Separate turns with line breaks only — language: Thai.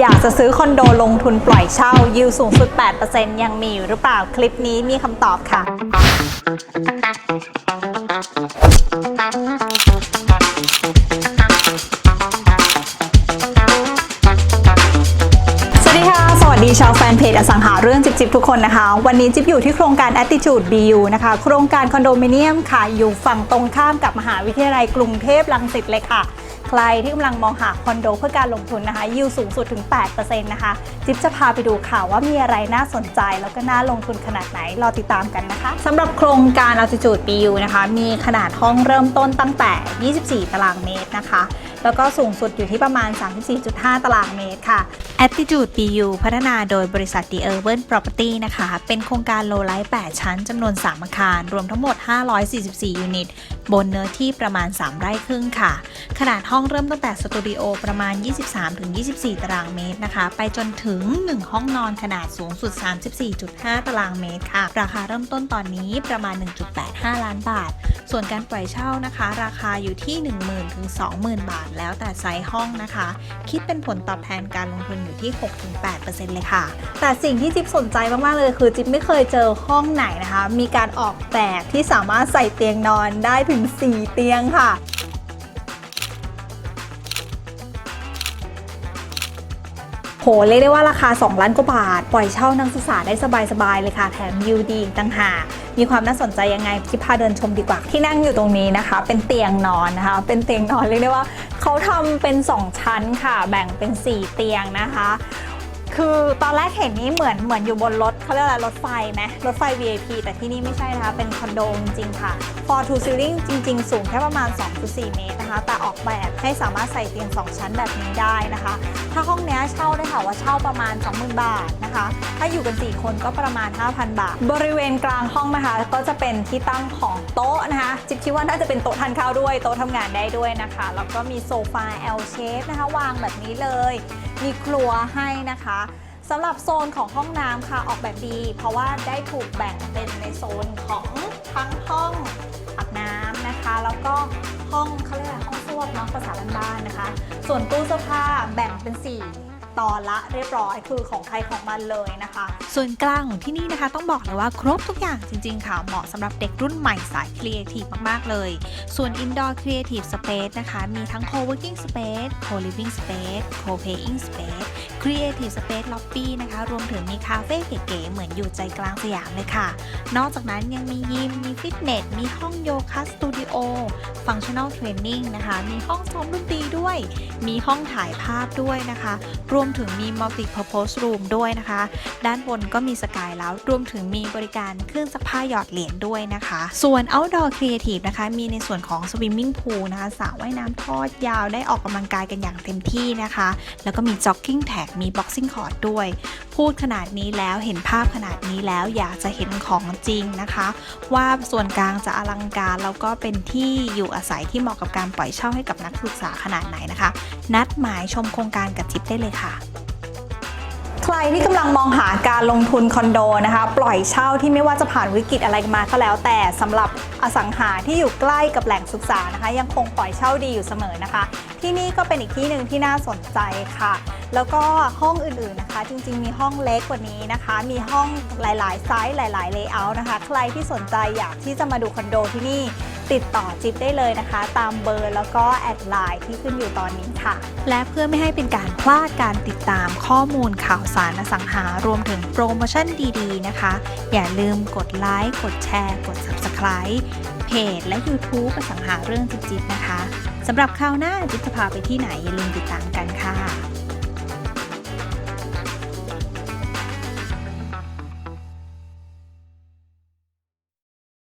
อยากจะซื้อคอนโดลงทุนปล่อยเช่า ยิวสูงสุด 8%ยังมีอยู่หรือเปล่าคลิปนี้มีคำตอบค่ะ สวัสดีค่ะ สวัสดีชาวแฟนเพจอสังหาเรื่องจิบจิบทุกคนนะคะ วันนี้จิบอยู่ที่โครงการ Attitude BU นะคะ โครงการคอนโดมิเนียมค่ะ อยู่ฝั่งตรงข้ามกับมหาวิทยาลัยกรุงเทพรังสิตเลยค่ะ รที่กำลังมองหาคอนโดเพื่อการลงทุนนะคะ ยิวสูงสุดถึง 8%นะคะ จิ๊บจะพาไปดูข่าวว่ามีอะไรน่าสนใจแล้วก็น่าลงทุนขนาดไหน รอติดตามกันนะคะสำหรับโครงการ Altitude BU นะคะ มีขนาดห้องเริ่มต้นตั้งแต่ 24 ตารางเมตรนะคะ แล้วก็สูงสุดอยู่ที่ประมาณ 34.5 ตารางเมตรค่ะ Attitude BU พัฒนาโดยบริษัท The Urban Property นะคะ เป็นโครงการโลไลท์ 8 ชั้นจำนวน 3 อาคาร รวมทั้งหมด 544 ยูนิต บนเนื้อที่ประมาณ 3 ไร่ครึ่งค่ะ ขนาดห้องเริ่มตั้งแต่สตูดิโอประมาณ 23-24 ตารางเมตรนะคะ ไปจนถึง 1 ห้องนอนขนาดสูงสุด 34.5 ตารางเมตรค่ะ ราคาเริ่มต้นตอนนี้ประมาณ 1.85 ล้านบาท ส่วนการปล่อยเช่านะคะ ราคาอยู่ที่ 10,000ถึง20,000 บาท แล้วแต่ไซส์ห้องนะคะ คิดเป็นผลตอบแทนการลงทุนอยู่ที่ 6-8%เลยค่ะ แต่สิ่งที่จิ๊บสนใจมากๆเลยคือจิ๊บไม่เคยเจอห้องไหนนะคะ มีการออกแบบที่สามารถใส่เตียงนอนได้ถึง 4 เตียงค่ะ โหเรียกได้ว่าราคา 2 ล้านกว่าบาท ปล่อยเช่านักศึกษาได้สบายๆเลยค่ะ แถมยิวดีอีกต่างหากมีความน่าสนใจยังไงพี่พาเดินชมดีกว่า ที่นั่งอยู่ตรงนี้นะคะ เป็นเตียงนอนนะคะ เป็นเตียงนอนเรียกได้ว่าเขาทำเป็น 2 ชั้นค่ะ แบ่งเป็น 4 เตียงนะคะ คือตอนแรกเห็นนี้เหมือนเหมือนอยู่บนรถเขาเรียกอะไรรถไฟไหมรถไฟ VIP แต่ที่นี่ไม่ใช่นะคะ เป็นคอนโดจริงๆค่ะ for to ceiling จริง ๆ สูงแค่ประมาณ 2-4 เมตรนะคะ แต่ออกแบบให้สามารถใส่เตียง 2 ชั้นแบบนี้ได้นะคะ ถ้าห้องนี้เช่าได้ค่ะว่าเช่าประมาณ 20,000 บาทนะคะ ถ้าอยู่กัน 4 คนก็ประมาณ 5,000 บาท บริเวณกลางห้องนะคะ ก็จะเป็นที่ตั้งของโต๊ะนะคะ จิ๊บคิดว่าน่าจะเป็นโต๊ะทานข้าวด้วยโต๊ะทำงานได้ด้วยนะคะแล้วก็มีโซฟา L shape นะคะ วางแบบนี้เลยมีครัวให้นะคะสำหรับโซนของห้องน้ำค่ะออกแบบดี เพราะว่าได้ถูกแบ่งเป็นในโซนของทั้งห้องอาบน้ำนะคะ แล้วก็ห้องเขาเรียกห้องส้วมเนาะภาษาบ้านๆนะคะ ส่วนตู้เสื้อผ้าแบ่งเป็น 4 ตอนละเรียบร้อยคือของใครของมันเลยนะคะ ส่วนกลางของที่นี่นะคะต้องบอกเลยว่าครบทุกอย่างจริงๆค่ะ เหมาะสำหรับเด็กรุ่นใหม่สายครีเอทีฟมากๆเลย ส่วน Indoor Creative Space นะคะ มีทั้ง Co-working Space Co-living Space Co-paying Space Creative Space Lobby นะคะ รวมถึงมีคาเฟ่เก๋ๆเหมือนอยู่ใจกลางสยามเลยค่ะ นอกจากนั้นยังมียิมมี ตเนส มีห้องโยคะสตูดิโอ Functional Training นะคะ มีห้องซ้อมดนตรีด้วย มีห้องถ่ายภาพด้วยนะคะ รวมถึงมี Multi Purpose Room ด้วยนะคะ ด้านบนก็มีสกายแล้ว รวมถึงมีบริการเครื่องซักผ้าหยอดเหรียญด้วยนะคะ ส่วน Outdoor Creative นะคะ มีในส่วนของ Swimming Pool นะคะสระว่ายน้ำทอดยาวได้ออกกำลังกายกันอย่างเต็มที่นะคะ แล้วก็มี Jogging Tag มี Boxing Court ด้วยพูดขนาดนี้แล้วเห็นภาพขนาดนี้แล้วอยากจะเห็นของจริงนะคะ ว่าส่วนกลางจะอลังการแล้วก็เป็นที่อยู่อาศัยที่เหมาะกับการปล่อยเช่าให้กับนักศึกษาขนาดไหนนะคะ นัดหมายชมโครงการกับจิ๊บได้เลยค่ะใครที่กำลังมองหาการลงทุนคอนโดนะคะ ปล่อยเช่าที่ไม่ว่าจะผ่านวิกฤตอะไรมาก็แล้ว แต่สำหรับอสังหาที่อยู่ใกล้กับแหล่งศึกษานะคะ ยังคงปล่อยเช่าดีอยู่เสมอนะคะ ที่นี่ก็เป็นอีกที่หนึ่งที่น่าสนใจค่ะ แล้วก็ห้องอื่นๆนะคะ จริงๆ มีห้องเล็กกว่านี้นะคะ มีห้องหลายๆไซส์หลายๆเลเยอร์นะคะ ใครที่สนใจอยากที่จะมาดูคอนโดที่นี่ติดต่อจิ๊บได้เลยนะคะ ตามเบอร์แล้วก็แอดไลน์ที่ขึ้นอยู่ตอนนี้ค่ะ และเพื่อไม่ให้เป็นการพลาดการติดตามข้อมูลข่าวสารอสังหารวมถึงโปรโมชั่นดีๆนะคะ อย่าลืมกดไลค์กดแชร์ กด Subscribe เพจและ YouTube อสังหาเรื่องจิ๊บๆนะคะสำหรับคราวหน้าจิ๊บจะพาไปที่ไหนอย่าลืมติดตามกันค่ะ